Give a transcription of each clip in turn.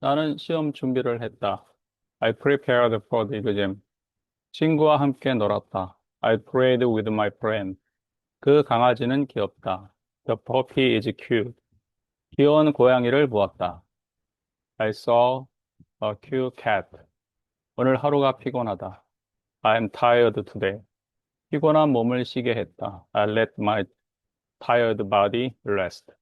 나는 시험 준비를 했다. I prepared for the exam. 친구와 함께 놀았다. I played with my friend. 그 강아지는 귀엽다. The puppy is cute. 귀여운 고양이를 보았다. I saw a cute cat. 오늘 하루가 피곤하다. I'm tired today. 피곤한 몸을 쉬게 했다. I let my tired body rest.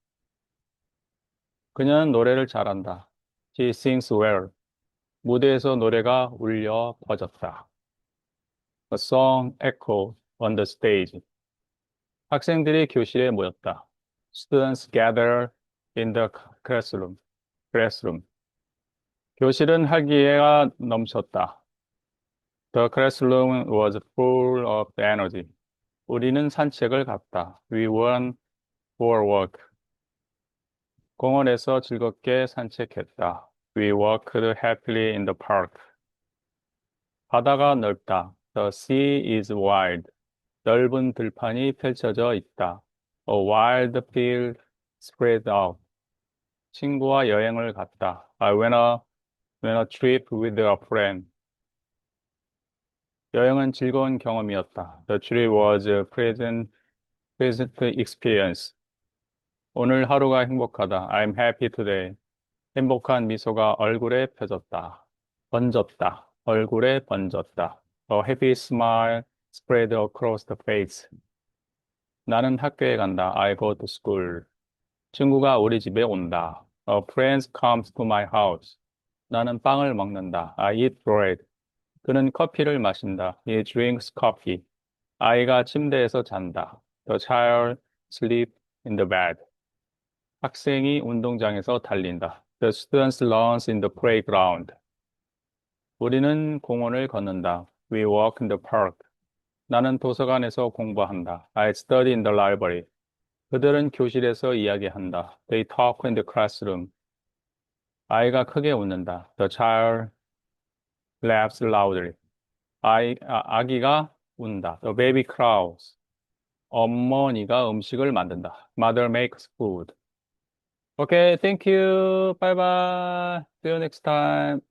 그녀는 노래를 잘한다. She sings well. 무대에서 노래가 울려 퍼졌다. A song echoed on the stage. 학생들이 교실에 모였다. Students gathered in the classroom. classroom. 교실은 활기가 넘쳤다. The classroom was full of energy. 우리는 산책을 갔다. We went for a walk. 공원에서 즐겁게 산책했다. We walked happily in the park. 바다가 넓다. The sea is wide. 넓은 들판이 펼쳐져 있다. A wide field spread out. 친구와 여행을 갔다. I went a, went a trip with a friend. 여행은 즐거운 경험이었다. The trip was a pleasant, pleasant experience. 오늘 하루가 행복하다. I'm happy today. 행복한 미소가 얼굴에 펴졌다. 번졌다. 얼굴에 번졌다. A happy smile spread across the face. 나는 학교에 간다. I go to school. 친구가 우리 집에 온다. A friend comes to my house. 나는 빵을 먹는다. I eat bread. 그는 커피를 마신다. He drinks coffee. 아이가 침대에서 잔다. The child sleep in the bed. 학생이 운동장에서 달린다. The students runs in the playground. 우리는 공원을 걷는다. We walk in the park. 나는 도서관에서 공부한다. I study in the library. 그들은 교실에서 이야기한다. They talk in the classroom. 아이가 크게 웃는다. The child laughs loudly. 아이, 아, 아기가 운다. The baby cries. 어머니가 음식을 만든다. Mother makes food. Okay, thank you. Bye bye. See you next time.